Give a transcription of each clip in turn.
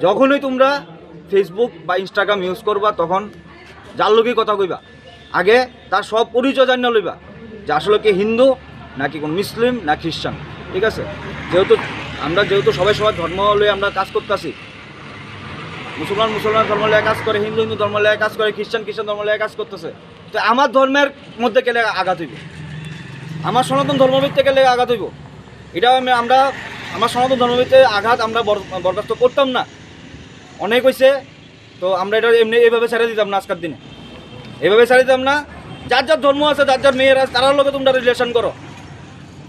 যখনই তোমরা ফেসবুক বা ইনস্টাগ্রাম ইউজ করবা, তখন যার লোকই কথা কইবা। আগে তার সব পরিচয় জানিয়ে লইবা যে আসলে কি হিন্দু নাকি কোন মুসলিম না খ্রিস্টান, ঠিক আছে? যেহেতু আমরা যেহেতু সবাই সবার ধর্ম লয়ে আমরা কাজ করতেছি, মুসলমান মুসলমান ধর্ম লয়ে কাজ করে, হিন্দু হিন্দু ধর্ম লয়ে কাজ করে, খ্রিস্টান খ্রিস্টান ধর্ম লয়ে কাজ করতেছে, তো আমার ধর্মের মধ্যে গেলে আঘাত হইব? আমার সনাতন ধর্মভিত্তে গেলে আঘাত হইব? এটা আমি আমরা, আমার সনাতন ধর্মভিত্তে আঘাত আমরা বর- বরদাস্ত করতাম না। অনেক হয়েছে তো আমরা এটা এমনি এইভাবে ছেড়ে দিতাম না আজকের দিনে। এইভাবে ছেড়ে দিতাম না, যার যার ধর্ম আছে, যার যার মেয়েরা তারার লোকে তোমরা রিলেশন করো।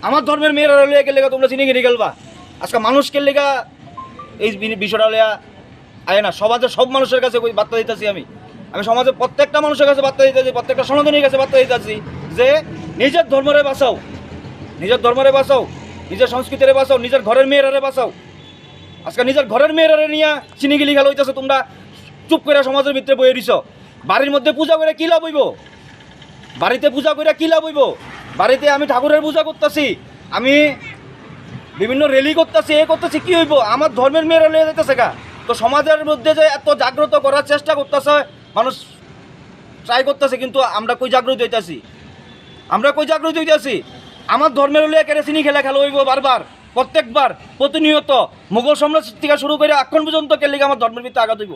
আমার ধর্মের মেয়েরা লিয়ে গেলে তোমরা চিনি গিয়ে গেলবা আজকে মানুষকে লেগা এই বিষয়টা লিয়া আয় না, সমাজের সব মানুষের কাছে বার্তা দিতেছি আমি। আমি সমাজের প্রত্যেকটা মানুষের কাছে বার্তা দিতেছি, প্রত্যেকটা সনাতনীর কাছে বার্তা দিতেছি যে নিজের ধর্মরে বাঁচাও। নিজের ধর্মরে বাঁচাও, নিজের সংস্কৃতিরে বাঁচাও, নিজের ঘরের মেয়েরারে বাঁচাও। আজকে নিজের ঘরের মেয়েরারে নিয়ে চিনিগিলি খেলা হইতেছে তোমরা চুপ করে সমাজের ভিতরে বয়ে দিছ। বাড়ির মধ্যে পূজা করে কি লাভ হইব? বাড়িতে পূজা করে কি লাভ হইব? বাড়িতে আমি ঠাকুরের পূজা করতেছি, আমি বিভিন্ন রেলি করতেছি, এ করতেছি, কি হইব? আমার ধর্মের মেয়েরা লিয়ে যেতেছে কা তো সমাজের মধ্যে যে এত জাগ্রত করার চেষ্টা করতেছে, মানুষ ট্রাই করতেছে, কিন্তু আমরা কই জাগ্রত হইতাছি? আমরা কই জাগ্রত হইতাছি? আমার ধর্মের লিয়ে কেড়ে চিনি খেলা খেলা হইব বারবার। প্রত্যেকবার প্রতিনিয়ত মুঘল সম্রাট থেকে শুরু করে এখন পর্যন্ত কেলিকে আমার ধর্মের ভিত্তি আঘাত হইব?